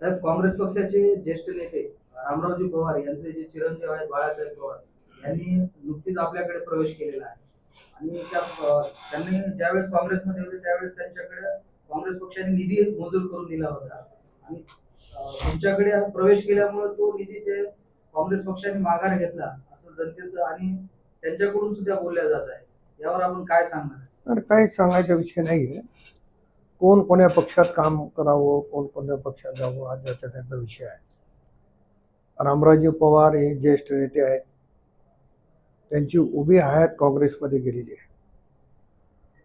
साहेब काँग्रेस पक्षाचे ज्येष्ठ नेते रामरावजी पवार यांचे जे चिरंजीव आहेत बाळासाहेब पवार यांनी नुकतीच आपल्याकडे प्रवेश केलेला आहे. आणि त्या त्यांनी ज्यावेळेस काँग्रेसमध्ये होते त्यावेळेस त्यांच्याकडे काँग्रेस पक्षाने निधी मंजूर करून दिला होता. आणि तुमच्याकडे प्रवेश केल्यामुळे तो निधी ते काँग्रेस पक्षाने माघार घेतला असं जनतेचं आणि त्यांच्याकडून सुद्धा बोलल्या जात आहे. यावर आपण काय सांगणार? काय काही सांगायचा विषय नाही आहे कोण कोण्या पक्षात काम करावं कोण कोण्या पक्षात जावं हा ज्याचा त्याचा विषय आहे. रामराजे पवार हे ज्येष्ठ नेते आहेत. त्यांची उभी हयात काँग्रेसमध्ये गेलेली आहे.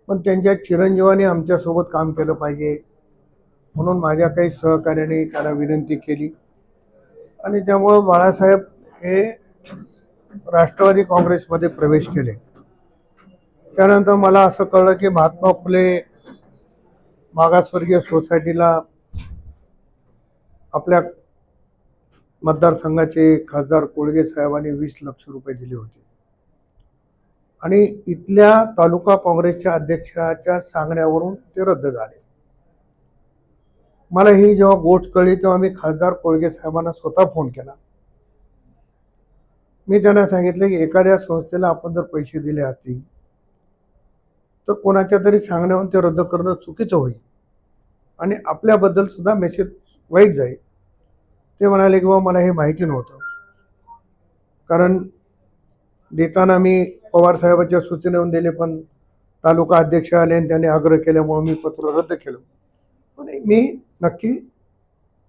पण त्यांच्या चिरंजीवाने आमच्यासोबत काम केलं पाहिजे. म्हणून माझ्या काही सहकार्याने त्यांना विनंती केली. आणि त्यामुळं बाळासाहेब हे राष्ट्रवादी काँग्रेसमध्ये प्रवेश केले. त्यानंतर मला असं कळलं की महात्मा फुले मागासवर्गीय सोसायटीला आपल्या मतदारसंघाचे खासदार कोळगे साहेबांनी वीस लक्ष रुपये दिले होते. आणि इथल्या तालुका काँग्रेसच्या अध्यक्षाच्या सांगण्यावरून ते रद्द झाले. मला ही जेव्हा गोष्ट कळली तेव्हा मी खासदार कोळगे साहेबांना स्वतः फोन केला. मी त्यांना सांगितलं की एखाद्या संस्थेला आपण जर पैसे दिले असतील तर कोणाच्या तरी सांगण्यावरून ते रद्द करणं चुकीचं होईल. आणि आपल्याबद्दल सुद्धा मेसेज वाईट जाईल. ते म्हणाले की बाबा मला हे माहिती नव्हतं. कारण देताना मी पवार साहेबाच्या सूचनेवरून दिले पण तालुका अध्यक्ष आले आणि त्यांनी आग्रह केल्यामुळे मी पत्र रद्द केलं. पण मी नक्की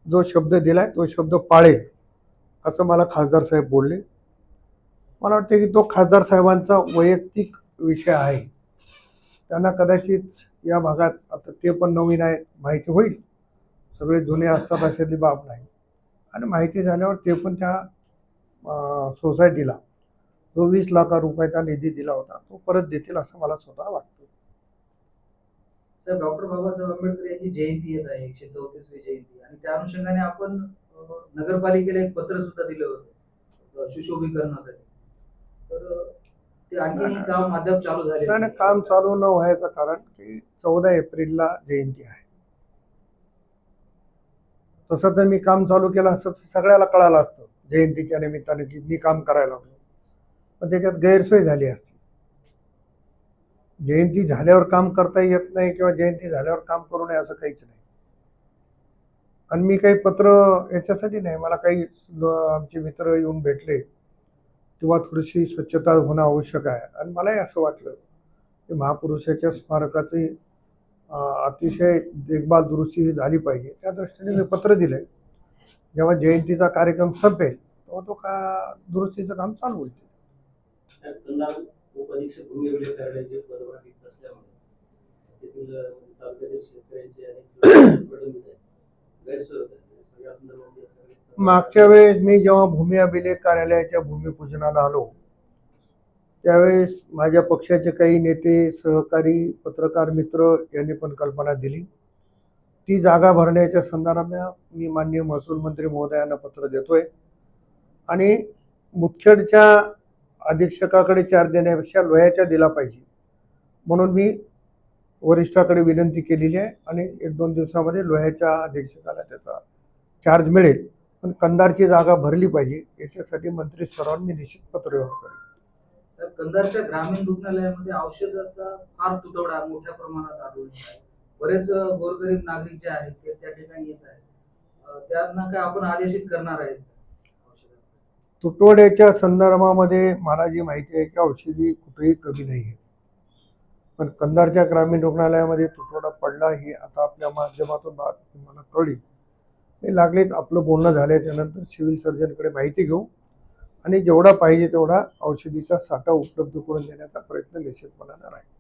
जो शब्द दिलाय तो शब्द पाळेल असं मला खासदार साहेब बोलले. मला वाटते की तो खासदार साहेबांचा वैयक्तिक विषय आहे. त्यांना कदाचित या भागात आता ते पण नवीन आहे माहिती होईल. सगळे जुने असतात अशातली बाब नाही. आणि माहिती झाल्यावर ते पण त्या सोसायटीला जो वीस लाखा रुपयाचा निधी दिला होता तो परत देतील असं मला स्वतः वाटतं. सर डॉक्टर बाबासाहेब आंबेडकर यांची जयंती येत आहे एकशे चौतीसवी जयंती. आणि त्या अनुषंगाने आपण नगरपालिकेला एक पत्र सुद्धा दिलं होतं सुशोभीकरणासाठी. तर काम चालू झाले काम चालू न व्हायचं कारण की चौदा एप्रिलला जयंती आहे. तसं तर मी काम चालू केलं असतं तर सगळ्याला कळालं असतं जयंतीच्या निमित्ताने की मी काम करायला लागलो. पण त्याच्यात गैरसोय झाली असती. जयंती झाल्यावर काम करता येत नाही किंवा जयंती झाल्यावर काम करू नये असं काहीच नाही. आणि मी काही पत्र याच्यासाठी नाही मला काही आमचे मित्र येऊन भेटले. किंवा थोडीशी स्वच्छता होणं आवश्यक आहे. आणि मलाही असं वाटलं की महापुरुषाच्या स्मारकाची अतिशय देखभाल दुरुस्ती ही झाली पाहिजे. त्या दृष्टीने मी पत्र दिलं जेव्हा जयंतीचा कार्यक्रम संपेल तेव्हा तो का दुरुस्तीचं काम चालू होईल. उपअधीक्षक मागच्या वेळेस मी जेव्हा भूमी अभिलेख कार्यालयाच्या भूमिपूजनाला आलो त्यावेळेस माझ्या पक्षाचे काही नेते सहकारी पत्रकार मित्र यांनी पण कल्पना दिली. ती जागा भरण्याच्या संदर्भात मी माननीय महसूल मंत्री महोदयांना पत्र देतोय. आणि मुखेडच्या अधीक्षकाकडे चार देण्यापेक्षा लोह्याच्या दिला पाहिजे. म्हणून मी वरिष्ठाकडे विनंती केलेली आहे आणि एक दोन दिवसामध्ये लोह्याच्या अधीक्षकाला त्याचा चार्ज मिळेल. पण कंदारची जागा भरली पाहिजे याच्यासाठी मंत्री स्तरावर मी निश्चित पत्रव्यवहार करेन साहेब कंधारच्या ग्रामीण रुग्णालयामध्ये औषधाचा फार तुटवडा मोठ्या प्रमाणात आढळून बरेच गोरगरीब नागरिक जे आहेत ते त्या ठिकाणी येत आहेत. त्यांना काय आपण आदेशित करणार आहेत? तुटवड्याच्या संदर्भामध्ये मला जी माहिती आहे की औषधी कुठेही कमी नाही आहे पण कंधारच्या ग्रामीण रुग्णालयामध्ये तुटवडा पडला ही आता आपल्या माध्यमातून बातमी मला कळली. हे लागलेत आपलं बोलणं झाल्याच्यानंतर सिव्हिल सर्जनकडे माहिती घेऊ आणि जेवढा पाहिजे तेवढा औषधीचा साठा उपलब्ध करून देण्याचा प्रयत्न निश्चितपणानं राहील.